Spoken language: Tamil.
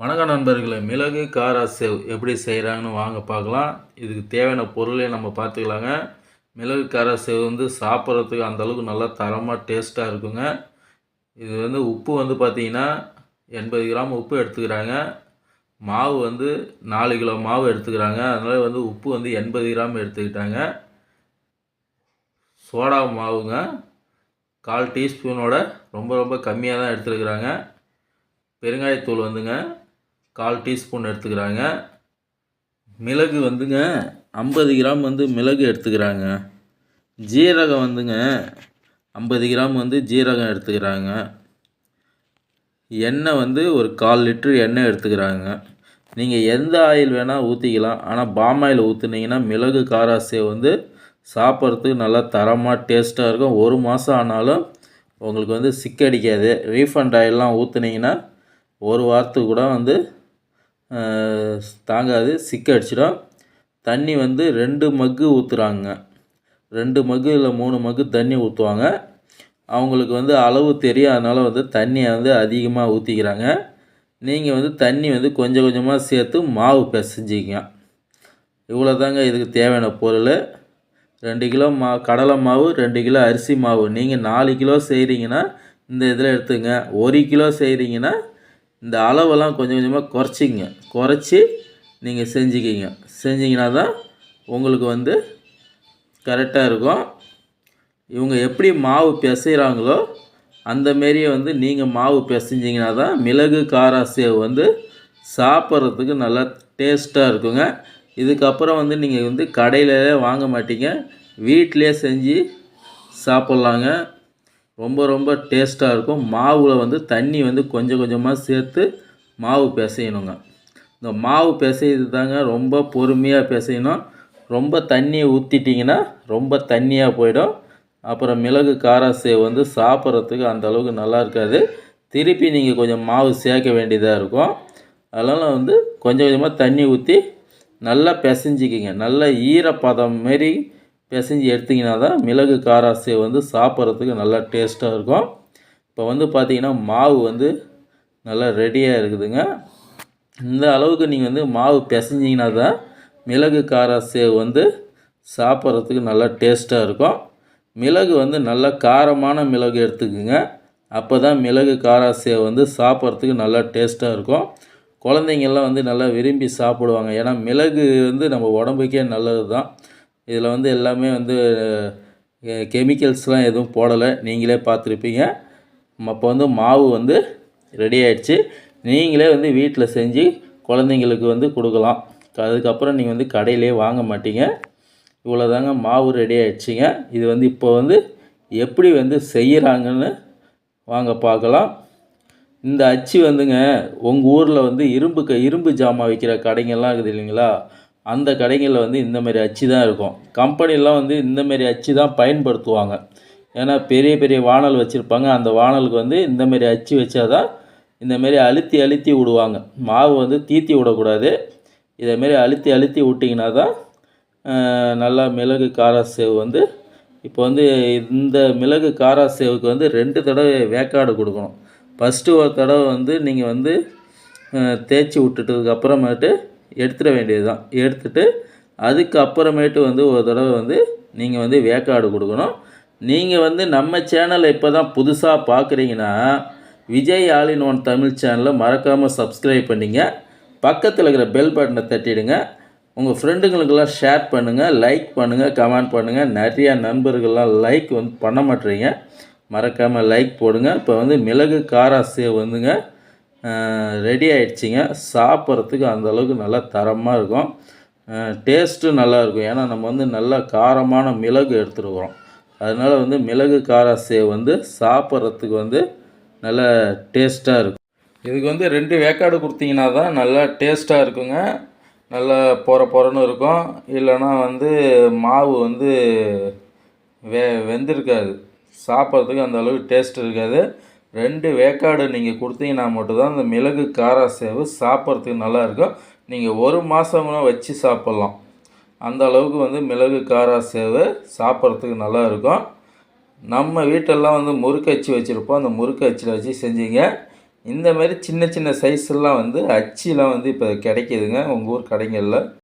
வணக்கம் நண்பர்களே மிளகு காரா சேவ் எப்படி செய்கிறாங்கன்னு வாங்க பார்க்கலாம். இதுக்கு தேவையான பொருளையும் நம்ம பார்த்துக்கலாங்க. மிளகு காரா சேவ் வந்து சாப்பிட்றதுக்கு அந்தளவுக்கு நல்லா தரமாக டேஸ்ட்டாக இருக்குங்க. இது வந்து உப்பு வந்து பார்த்திங்கன்னா எண்பது கிராம் உப்பு எடுத்துக்கிறாங்க. மாவு வந்து நாலு கிலோ மாவு எடுத்துக்கிறாங்க. அதனால் வந்து உப்பு வந்து எண்பது கிராம் எடுத்துக்கிட்டாங்க. சோடா மாவுங்க. கால் டீஸ்பூனோட ரொம்ப ரொம்ப கம்மியாக தான் எடுத்துருக்குறாங்க. பெருங்காயத்தூள் வந்துங்க. கால் டீஸ்பூன் எடுத்துக்கிறாங்க. மிளகு வந்துங்க ஐம்பது கிராம் வந்து மிளகு எடுத்துக்கிறாங்க. ஜீரகம் வந்துங்க ஐம்பது கிராம் வந்து ஜீரகம் எடுத்துக்கிறாங்க. எண்ணெய் வந்து ஒரு கால் லிட்ரு எண்ணெய் எடுத்துக்கிறாங்க. நீங்கள் எந்த ஆயில் வேணால் ஊற்றிக்கலாம் ஆனால் பாம் ஆயில் ஊற்றுனீங்கன்னா மிளகு காராசே வந்து சாப்பிட்றதுக்கு நல்லா தரமாக டேஸ்ட்டாக இருக்கும். ஒரு மாதம் ஆனாலும் உங்களுக்கு வந்து சிக்கடிக்காது. ரீஃபண்ட் ஆயிலெலாம் ஊற்றுனீங்கன்னா ஒரு வாரத்துக்கு கூட வந்து தாங்காது சிக்க அடிச்சிடும். தண்ணி வந்து ரெண்டு மக்கு ஊற்றுறாங்க ரெண்டு மக்கு இல்லை மூணு மக்கு தண்ணி ஊற்றுவாங்க அவங்களுக்கு வந்து அளவு தெரியும் அதனால் வந்து தண்ணியை வந்து அதிகமாக ஊற்றிக்கிறாங்க நீங்கள் வந்து தண்ணி வந்து கொஞ்சம் கொஞ்சமாக சேர்த்து மாவு பிசைஞ்சிக்கங்க. இவ்வளோ தாங்க இதுக்கு தேவையான பொருள். ரெண்டு கிலோ மா கடலை மாவு ரெண்டு கிலோ அரிசி மாவு. நீங்கள் நாலு கிலோ செய்கிறீங்கன்னா இந்த இதில் எடுத்துங்க. ஒரு கிலோ செய்கிறீங்கன்னா இந்த அளவெல்லாம் கொஞ்சம் கொஞ்சமாக குறைச்சிங்க குறைச்சி நீங்கள் செஞ்சுக்கிங்க. செஞ்சிங்கன்னா தான் உங்களுக்கு வந்து கரெக்டாக இருக்கும். இவங்க எப்படி மாவு பிசைகிறாங்களோ அந்தமாரியே வந்து நீங்கள் மாவு பிசைஞ்சிங்கன்னா தான் மிளகு காரா சேவ் வந்து சாப்பிட்றதுக்கு நல்லா டேஸ்ட்டாக இருக்குங்க. இதுக்கப்புறம் வந்து நீங்கள் வந்து கடையிலே வாங்க மாட்டீங்க. வீட்டிலே செஞ்சு சாப்பிட்லாங்க. ரொம்ப ரொம்ப டேஸ்ட்டாக இருக்கும். மாவில் வந்து தண்ணி வந்து கொஞ்சம் கொஞ்சமாக சேர்த்து மாவு பிசையணுங்க. இந்த மாவு பிசையுது தாங்க ரொம்ப பொறுமையாக பிசையணும். ரொம்ப தண்ணியை ஊற்றிட்டிங்கன்னா ரொம்ப தண்ணியாக போயிடும். அப்புறம் மிளகு காராசேவ் வந்து சாப்பிட்றதுக்கு அந்தளவுக்கு நல்லா இருக்காது. திருப்பி நீங்கள் கொஞ்சம் மாவு சேர்க்க வேண்டியதாக இருக்கும். அதனால் வந்து கொஞ்சம் கொஞ்சமாக தண்ணி ஊற்றி நல்லா பிசைஞ்சிக்கிங்க. நல்லா ஈரப்பதம் மாரி பிசைஞ்சு எடுத்திங்கன்னா தான் மிளகு காராசே வந்து சாப்பிட்றதுக்கு நல்லா டேஸ்ட்டாக இருக்கும். இப்போ வந்து பார்த்தீங்கன்னா மாவு வந்து நல்லா ரெடியாக இருக்குதுங்க. இந்த அளவுக்கு நீங்கள் வந்து மாவு பிசைஞ்சிங்கன்னா தான் மிளகு கார வந்து சாப்பிட்றதுக்கு நல்லா டேஸ்ட்டாக இருக்கும். மிளகு வந்து நல்லா காரமான மிளகு எடுத்துக்குங்க. அப்போ தான் மிளகு கார வந்து சாப்பிட்றதுக்கு நல்லா டேஸ்ட்டாக இருக்கும். குழந்தைங்கள்லாம் வந்து நல்லா விரும்பி சாப்பிடுவாங்க. ஏன்னா மிளகு வந்து நம்ம உடம்புக்கே நல்லது தான் இதில் வந்து எல்லாமே வந்து கெமிக்கல்ஸ்லாம் எதுவும் போடலை. நீங்களே பார்த்துருப்பீங்க. அப்போ வந்து மாவு வந்து ரெடி ஆகிடுச்சு நீங்களே வந்து வீட்டில் செஞ்சு குழந்தைங்களுக்கு வந்து கொடுக்கலாம். அதுக்கப்புறம் நீங்கள் வந்து கடையிலே வாங்க மாட்டீங்க. இவ்வளோதாங்க மாவு ரெடி ஆகிடுச்சிங்க இது வந்து இப்போ வந்து எப்படி வந்து செய்கிறாங்கன்னு வாங்க பார்க்கலாம். இந்த அச்சு வந்துங்க உங்கள் ஊரில் வந்து இரும்பு க இரும்பு ஜாமான் விற்கிற கடைங்கள்லாம் இருக்குது இல்லைங்களா? அந்த கடைகளில் வந்து இந்தமாரி அச்சு தான் இருக்கும். கம்பெனிலாம் வந்து இந்தமாரி அச்சு தான் பயன்படுத்துவாங்க. ஏன்னா பெரிய பெரிய வானல் வச்சுருப்பாங்க. அந்த வானலுக்கு வந்து இந்தமாரி அச்சு வச்சாதான் இந்த மாதிரி அழுத்தி அழுத்தி விடுவாங்க. மாவு வந்து தீத்தி விடக்கூடாது. இதேமாரி அழுத்தி அழுத்தி விட்டிங்கன்னா தான் நல்லா மிளகு காரா சேவ் வந்து இப்போ வந்து இந்த மிளகு காரா சேவுக்கு வந்து ரெண்டு தடவை வேக்காடு கொடுக்கணும். ஃபஸ்ட்டு ஒரு தடவை வந்து நீங்கள் வந்து தேய்ச்சி விட்டுட்டதுக்கு அப்புறமேட்டு எடுத்துட வேண்டியது தான் எடுத்துட்டு அதுக்கப்புறமேட்டு வந்து ஒரு தடவை வந்து நீங்கள் வந்து வேக்காடு கொடுக்கணும். நீங்கள் வந்து நம்ம சேனலை இப்போ தான் புதுசாக பார்க்குறீங்கன்னா Vijay all in one Tamil சேனலை மறக்காமல் சப்ஸ்கிரைப் பண்ணிங்க. பக்கத்தில் இருக்கிற பெல் பட்டனை தட்டிடுங்க. உங்கள் ஃப்ரெண்டுங்களுக்கெல்லாம் ஷேர் பண்ணுங்கள் லைக் பண்ணுங்கள் கமெண்ட் பண்ணுங்கள் நிறையா நண்பர்கள்லாம் லைக் வந்து பண்ண மாட்டேறீங்க. மறக்காமல் லைக் போடுங்க. இப்போ வந்து மிளகு காரா சேவ் வந்துங்க. ரெடி ஆகிடுச்சிங்க சாப்பிட்றதுக்கு அந்த அளவுக்கு நல்லா தரமாக இருக்கும். டேஸ்ட்டும் நல்லா இருக்கும். ஏன்னா நம்ம வந்து நல்லா காரமான மிளகு எடுத்துருக்குறோம். அதனால் வந்து மிளகு கார சேவ் வந்து சாப்பிட்றதுக்கு வந்து நல்ல டேஸ்ட்டாக இருக்கும். இதுக்கு வந்து ரெண்டு வேக்காடு கொடுத்தீங்கன்னா தான் நல்லா டேஸ்ட்டாக இருக்குங்க. நல்லா பொற பொறன்னு இருக்கும். இல்லைன்னா வந்து மாவு வந்து வெ வெந்திருக்காது. சாப்பிட்றதுக்கு அந்த அளவுக்கு டேஸ்ட் இருக்காது. ரெண்டு வேக்காடு நீங்கள் கொடுத்தீங்கன்னா மட்டும்தான் அந்த மிளகு காரா சேவு சாப்பிட்றதுக்கு நல்லாயிருக்கும் நீங்கள் ஒரு மாதம் கூட வச்சு சாப்பிட்லாம். அந்த அளவுக்கு வந்து மிளகு காரா சேவை சாப்பிட்றதுக்கு நல்லா இருக்கும். நம்ம வீட்டெல்லாம் வந்து முறுக்கு அச்சு வச்சுருப்போம். அந்த முறுக்கு அச்சில் வச்சு செஞ்சீங்க. இந்த மாதிரி சின்ன சின்ன சைஸ்லாம் வந்து அச்சிலாம் வந்து இப்போ கிடைக்கிதுங்க. உங்கள் ஊர் கடைங்களில்.